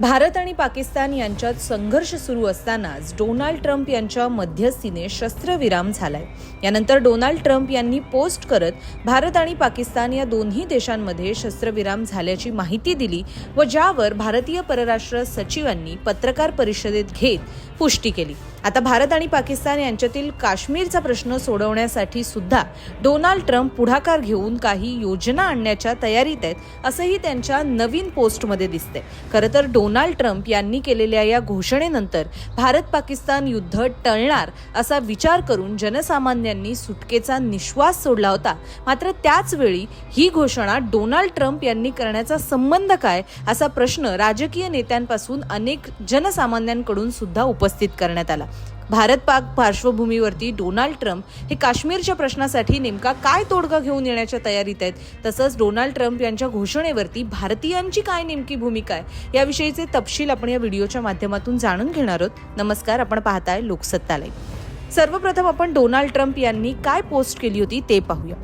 भारत आणि पाकिस्तान यांच्यात संघर्ष सुरू असतानाच डोनाल्ड ट्रम्प यांच्या मध्यस्थीने शस्त्रविराम झालाय. यानंतर डोनाल्ड ट्रम्प यांनी पोस्ट करत भारत आणि पाकिस्तान या दोन्ही देशांमध्ये शस्त्रविराम झाल्याची माहिती दिली व ज्यावर भारतीय परराष्ट्र सचिवांनी पत्रकार परिषदेत घेत पुष्टी केली. आता भारत आणि पाकिस्तान यांच्यातील काश्मीरचा प्रश्न सोडवण्यासाठी सुद्धा डोनाल्ड ट्रम्प पुढाकार घेऊन काही योजना आणण्याच्या तयारीत आहेत असंही त्यांच्या नवीन पोस्टमध्ये दिसते खरं तर डोनाल्ड ट्रम्प यांनी केलेल्या या घोषणेनंतर भारत पाकिस्तान युद्ध टळणार असा विचार करून जनसामान्यांनी सुटकेचा निश्वास सोडला होता. मात्र त्याचवेळी ही घोषणा डोनाल्ड ट्रम्प यांनी करण्याचा संबंध काय असा प्रश्न राजकीय नेत्यांपासून अनेक जनसामान्यांकडून सुद्धा उपस्थित करण्यात आला. भारत पाक पार्श्वभूमीवरती डोनाल्ड ट्रम्प हे काश्मीरच्या प्रश्नासाठी नेमका काय तोडगा घेऊन येण्याच्या तयारीत आहेत तसंच डोनाल्ड ट्रम्प यांच्या घोषणेवरती भारतीयांची काय नेमकी भूमिका आहे याविषयीचे तपशील आपण या व्हिडिओच्या माध्यमातून जाणून घेणार आहोत. नमस्कार आपण पाहताय लोकसत्तालय. सर्वप्रथम आपण डोनाल्ड ट्रम्प यांनी काय पोस्ट केली होती ते पाहूया.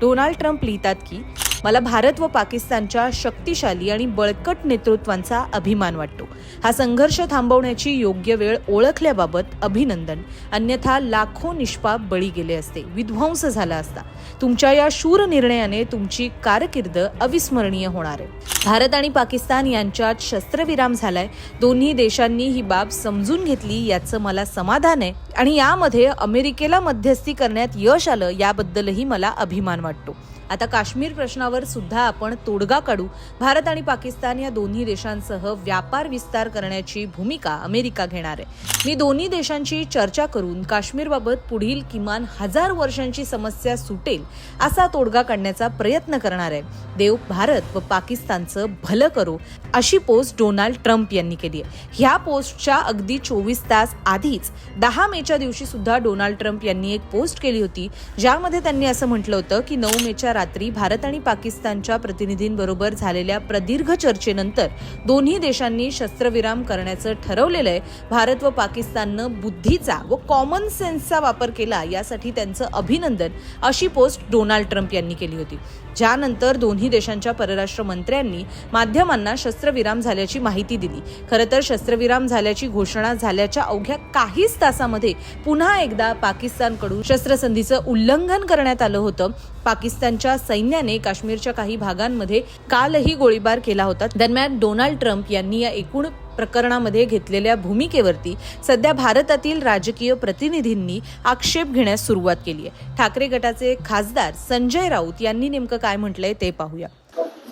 डोनाल्ड ट्रम्प लिहितात की मला भारत व पाकिस्तानच्या शक्तिशाली आणि बळकट नेतृत्वांचा अभिमान वाटतो. हा संघर्ष थांबवण्याची योग्य वेळ ओळखल्याबाबत अभिनंदन. अन्यथा लाखो निष्पाप बळी गेले असते. विध्वंस झाला असता. तुमच्या या शूर निर्णयाने तुमची कारकीर्द अविस्मरणीय होणार आहे. भारत आणि पाकिस्तान यांच्यात शस्त्रविराम झालाय. दोन्ही देशांनी ही बाब समजून घेतली याचं मला समाधान आहे आणि यामध्ये अमेरिकेला मध्यस्थी करण्यात यश आलं याबद्दलही मला अभिमान वाटतो. आता काश्मीर प्रश्नावर सुद्धा आपण तोडगा काढू. भारत आणि पाकिस्तान या दोन्ही देशांसह व्यापार विस्तार करण्याची भूमिका अमेरिका घेणार आहे. मी दोन्ही देशांची चर्चा करून काश्मीरबाबत पुढील किमान हजार वर्षांची समस्या सुटेल असा तोडगा काढण्याचा प्रयत्न करणार आहे. देव भारत व पाकिस्तानचं भलं करो अशी पोस्ट डोनाल्ड ट्रम्प यांनी केली आहे. ह्या पोस्टच्या अगदी चोवीस तास आधीच दहा मेच्या दिवशी सुद्धा डोनाल्ड ट्रम्प यांनी एक पोस्ट केली होती ज्यामध्ये त्यांनी असं म्हटलं होतं की नऊ मेच्या रात्री भारत आणि पाकिस्तानच्या प्रतिनिधींबरोबर झालेल्या प्रदीर्घ चर्चेनंतर दोन्ही देशांनी शस्त्रविराम करण्याचं ठरवलेलं आहे. भारत व पाकिस्ताननं बुद्धीचा व कॉमन सेन्सचा वापर केला यासाठी त्यांचं अभिनंदन अशी पोस्ट डोनाल्ड ट्रम्प यांनी केली होती. ज्यानंतर दोन्ही देशांच्या परराष्ट्र मंत्र्यांनी माध्यमांना शस्त्रविराम झाल्याची माहिती दिली. खरं तर शस्त्रविराम झाल्याची घोषणा झाल्याच्या अवघ्या काहीच तासामध्ये पुन्हा एकदा पाकिस्तानकडून शस्त्रसंधीचं उल्लंघन करण्यात आलं होतं. पाकिस्तानच्या सैन्याने काश्मीरच्या काही भागांमध्ये कालही गोळीबार केला होता. दरम्यान डोनाल्ड ट्रम्प यांनी या एकूण प्रकरणामध्ये घेतलेल्या भूमिकेवरती सध्या भारतातील राजकीय प्रतिनिधींनी आक्षेप घेण्यास सुरुवात केली आहे. ठाकरे गटाचे खासदार संजय राऊत यांनी नेमकं काय म्हटलंय ते पाहूया.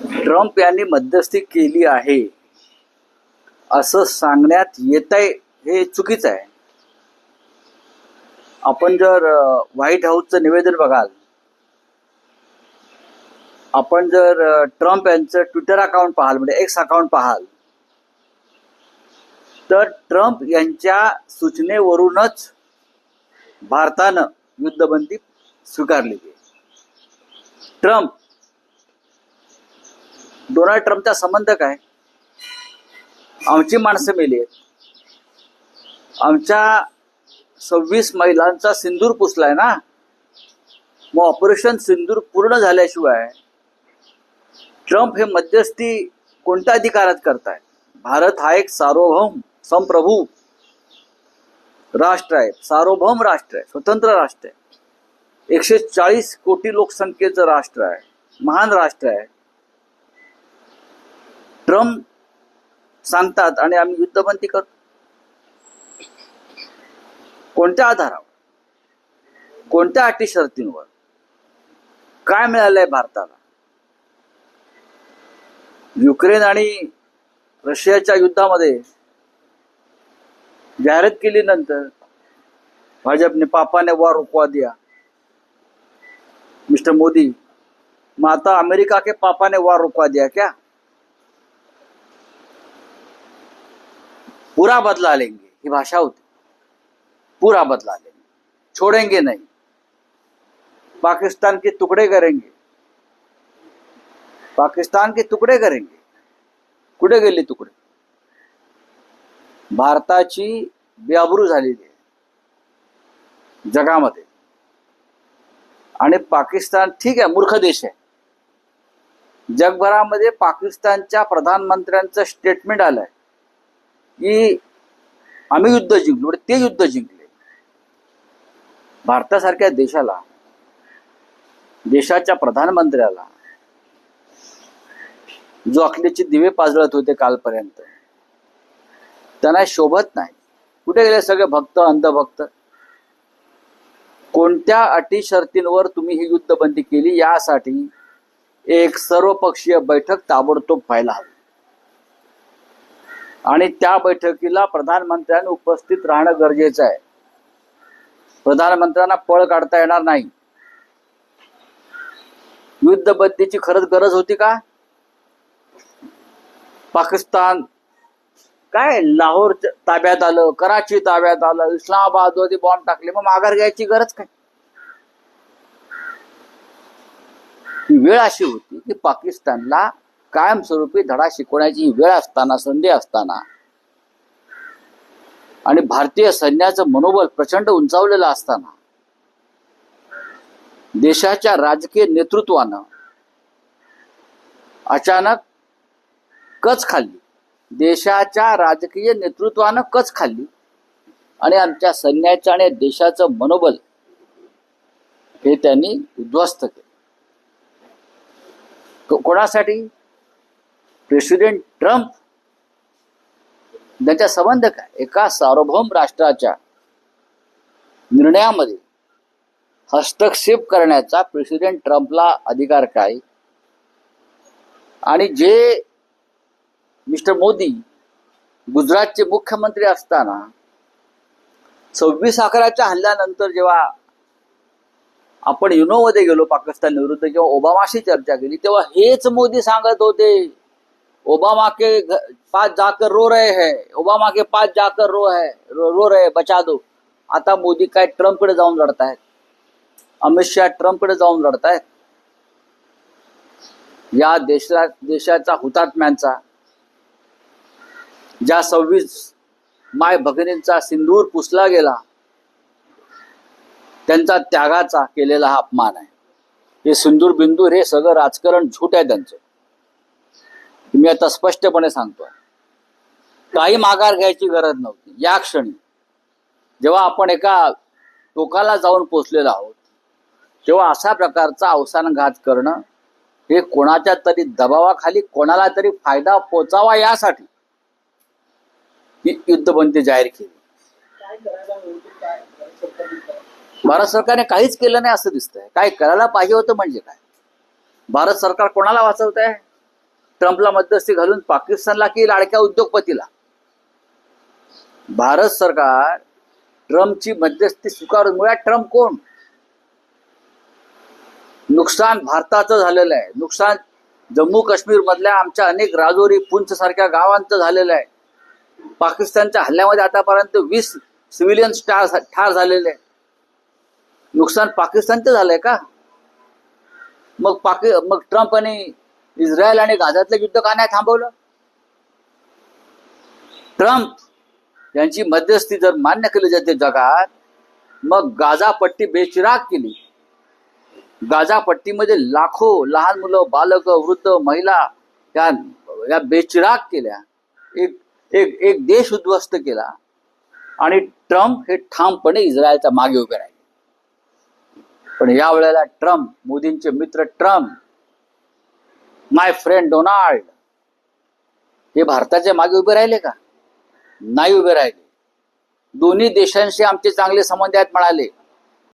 ट्रम्प यांनी मध्यस्थी केली आहे. असं सांगण्यात येत आहे हे चुकीचं आहे. आपण जर व्हाईट हाऊसचं निवेदन बघाल आपण जर ट्रम्प यांचं ट्विटर अकाउंट पाहाल म्हणजे एक्स अकाउंट पाहाल तर ट्रम्प यांच्या सूचनेवरूनच भारतानं युद्धबंदी स्वीकारली ट्रम्प डोनाल्ड ट्रम्पचा संबंध काय? आमची माणसं मेली आहेत. आमच्या सव्वीस महिलांचा सिंदूर पुसलाय ना? मग ऑपरेशन सिंदूर पूर्ण झाल्याशिवाय ट्रम्प हे मध्यस्थी कोणत्या अधिकारात करतायत? भारत हा एक सार्वभौम संप्रभू राष्ट्र आहे. सार्वभौम राष्ट्र आहे. स्वतंत्र राष्ट्र आहे. एकशे चाळीस कोटी लोकसंख्येचं राष्ट्र आहे. महान राष्ट्र आहे. ट्रम्प सांगतात आणि आम्ही युद्धबंदी करतो. कोणत्या आधारावर? कोणत्या अटी शर्तींवर? काय मिळालंय भारताला? युक्रेन आणि रशियाच्या युद्धामध्ये जाहिरात केली नंतर भाजपने पापाने वार रुकवा दिया. मिस्टर मोदी माता अमेरिका के पापा ने वार रुकवा दिया क्या? पूरा बदला लेंगे ही भाषा होती. पूरा बदला लेंगे. छोड़ेंगे नहीं. पाकिस्तान के टुकड़े करेंगे. पाकिस्तान के तुकडे करेंगे। कुठे गेले तुकडे? भारताची बेअब्रू झालेली आहे जगामध्ये. आणि पाकिस्तान ठीक आहे मूर्ख देश आहे. जगभरामध्ये पाकिस्तानच्या प्रधानमंत्र्यांचं स्टेटमेंट आलंय की आम्ही युद्ध जिंकलो आणि ते युद्ध जिंकले. भारतासारख्या देशाला देशाच्या प्रधानमंत्र्याला जो अखिलेचे दिवे पाजळत होते कालपर्यंत. त्यांना शोभत नाही. कुठे गेले सगळे भक्त अंधभक्त? कोणत्या अटी शर्तींवर तुम्ही ही युद्धबंदी केली? यासाठी एक सर्वपक्षीय बैठक ताबडतोब व्हायला हवी. आणि त्या बैठकीला प्रधानमंत्र्यांनी उपस्थित राहणं गरजेचं आहे. प्रधानमंत्र्यांना पळ काढता येणार नाही. युद्धबंदीची खरंच गरज होती का? पाकिस्तान. काय? लाहोर ताब्यात आलं कराची ताब्यात आलं इस्लामाबादमध्ये बॉम्ब टाकले. मग माघार घ्यायची गरज काय? वेळ अशी होती की पाकिस्तानला कायमस्वरूपी धडा शिकवण्याची वेळ असताना संधी असताना आणि भारतीय सैन्याचं मनोबल प्रचंड उंचावलेलं असताना देशाच्या राजकीय नेतृत्वानं अचानक कच खाल्ली. देशाच्या राजकीय नेतृत्वानं कच खाल्ली. आणि आमच्या सैन्याचं आणि देशाचं मनोबल हे त्यांनी उद्ध्वस्त केलं. कोणासाठी? President Trump. त्यांचा संबंध काय? एका सार्वभौम राष्ट्राच्या निर्णयामध्ये हस्तक्षेप करण्याचा प्रेसिडेंट ट्रम्पला अधिकार काय? आणि जे मिस्टर मोदी गुजरातचे मुख्यमंत्री असताना सव्वीस अकराच्या हल्ल्यानंतर जेव्हा आपण युनोमध्ये गेलो पाकिस्तान विरुद्ध जेव्हा ओबामाशी चर्चा केली तेव्हा हेच मोदी सांगत होते ओबामा के पास जाकर रो रहे है ओबामा के पास जाकर रो है रो, रो रहे बचा दो. आता मोदी काय ट्रम्पकडे जाऊन लढतायत? अमित शहा ट्रम्पकडे जाऊन लढतायत? या देशा देशाचा हुतात्म्यांचा ज्या सव्वीस माय भगिनींचा सिंदूर पुसला गेला त्यांचा त्यागाचा केलेला हा अपमान आहे. हे सिंदूर बिंदूर हे सगळं राजकारण झूट आहे त्यांचं. मी आता स्पष्टपणे सांगतो. काही माघार घ्यायची गरज नव्हती. या क्षणी जेव्हा आपण एका टोकाला जाऊन पोचलेलो आहोत तेव्हा अशा प्रकारचा अवसानघात करणं हे कोणाच्या तरी दबावाखाली कोणाला तरी फायदा पोचावा यासाठी ही युद्धबंदी जाहीर केली. भारत सरकारने काहीच केलं नाही असं दिसतंय. काय करायला पाहिजे होतं म्हणजे काय? भारत सरकार कोणाला वाचवत आहे ट्रम्पला मध्यस्थी घालून पाकिस्तानला की लाडक्या उद्योगपतीला? भारत सरकार ट्रम्पची मध्यस्थी स्वीकारून मुळात ट्रम्प कोण? नुकसान भारताचं झालेलं आहे. नुकसान जम्मू काश्मीर मधल्या आमच्या अनेक राजौरी पुंछ सारख्या गावांचं झालेलं आहे. पाकिस्तानच्या हल्ल्यामध्ये आतापर्यंत वीस सिव्हिलियन ठार ठार झालेले नुकसान पाकिस्तानचं झालंय का? मग पाकि मग ट्रम्प आणि इस्रायल आणि गाझातलं युद्ध का नाही थांबवलं? ट्रम्प यांची मध्यस्थी जर मान्य केली जाते जगात मग गाझा पट्टी बेचिराग केली. गाझा पट्टीमध्ये लाखो लहान मुलं बालक वृद्ध महिला या या बेचिराग केल्या. एक एक एक देश उद्ध्वस्त केला. आणि ट्रम्प हे ठामपणे इस्रायलच्या मागे उभे राहिले. पण या वेळेला ट्रम्प मोदींचे मित्र ट्रम्प माय फ्रेंड डोनाल्ड हे भारताच्या मागे उभे राहिले का? नाही उभे राहिले. दोन्ही देशांशी आमचे चांगले संबंध आहेत म्हणाले.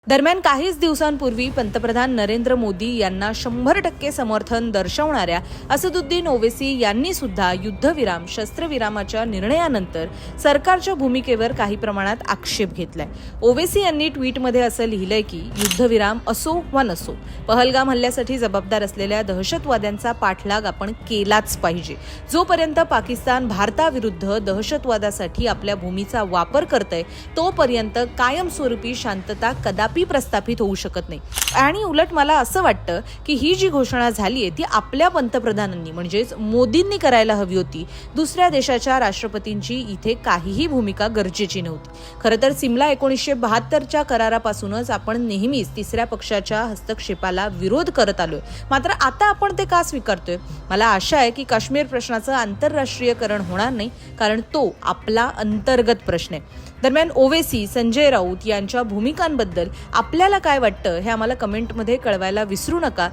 दरम्यान काहीच दिवसांपूर्वी पंतप्रधान नरेंद्र मोदी यांना शंभर टक्के समर्थन दर्शवणाऱ्या असदुद्दीन ओवेसी यांनी सुद्धा युद्धविराम शस्त्रविरामाच्या निर्णयानंतर सरकारच्या भूमिकेवर काही प्रमाणात आक्षेप घेतलाय. ओवेसी यांनी ट्विटमध्ये असं लिहिलंय की युद्धविराम असो वा नसो पहलगाम हल्ल्यासाठी जबाबदार असलेल्या दहशतवाद्यांचा पाठलाग आपण केलाच पाहिजे. जोपर्यंत पाकिस्तान भारताविरुद्ध दहशतवादासाठी आपल्या भूमीचा वापर करतय तोपर्यंत कायमस्वरूपी शांतता कदापि कदापि प्रस्थापित होऊ शकत नाही. आणि उलट मला असं वाटतं की ही जी घोषणा झाली आहे ती आपल्या पंतप्रधानांनी म्हणजेच मोदींनी करायला हवी होती दुसऱ्या देशाच्या राष्ट्रपतींची इथे काहीही भूमिका गरजेची नव्हती. खरं तर सिमला एकोणीसशे बहात्तरच्या करारापासूनच आपण नेहमीच तिसऱ्या पक्षाच्या हस्तक्षेपाला विरोध करत आलोय. मात्र आता आपण ते का स्वीकारतोय? मला आशा आहे की काश्मीर प्रश्नाचं आंतरराष्ट्रीयकरण होणार नाही कारण तो आपला अंतर्गत प्रश्न आहे. दरम्यान ओवेसी संजय राऊत यांच्या भूमिकांबद्दल आपल्याला काय वाटतं हे आम्हाला कमेंटमध्ये कळवायला विसरू नका.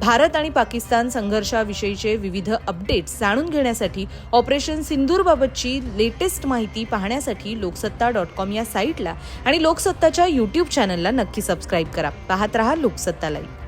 भारत आणि पाकिस्तान संघर्षाविषयीचे विविध अपडेट्स जाणून घेण्यासाठी ऑपरेशन सिंदूरबाबतची लेटेस्ट माहिती पाहण्यासाठी लोकसत्ता डॉट कॉम या साईटला आणि लोकसत्ताच्या यूट्यूब चॅनलला नक्की सबस्क्राईब करा. पाहत रहा लोकसत्ता लाईव्ह.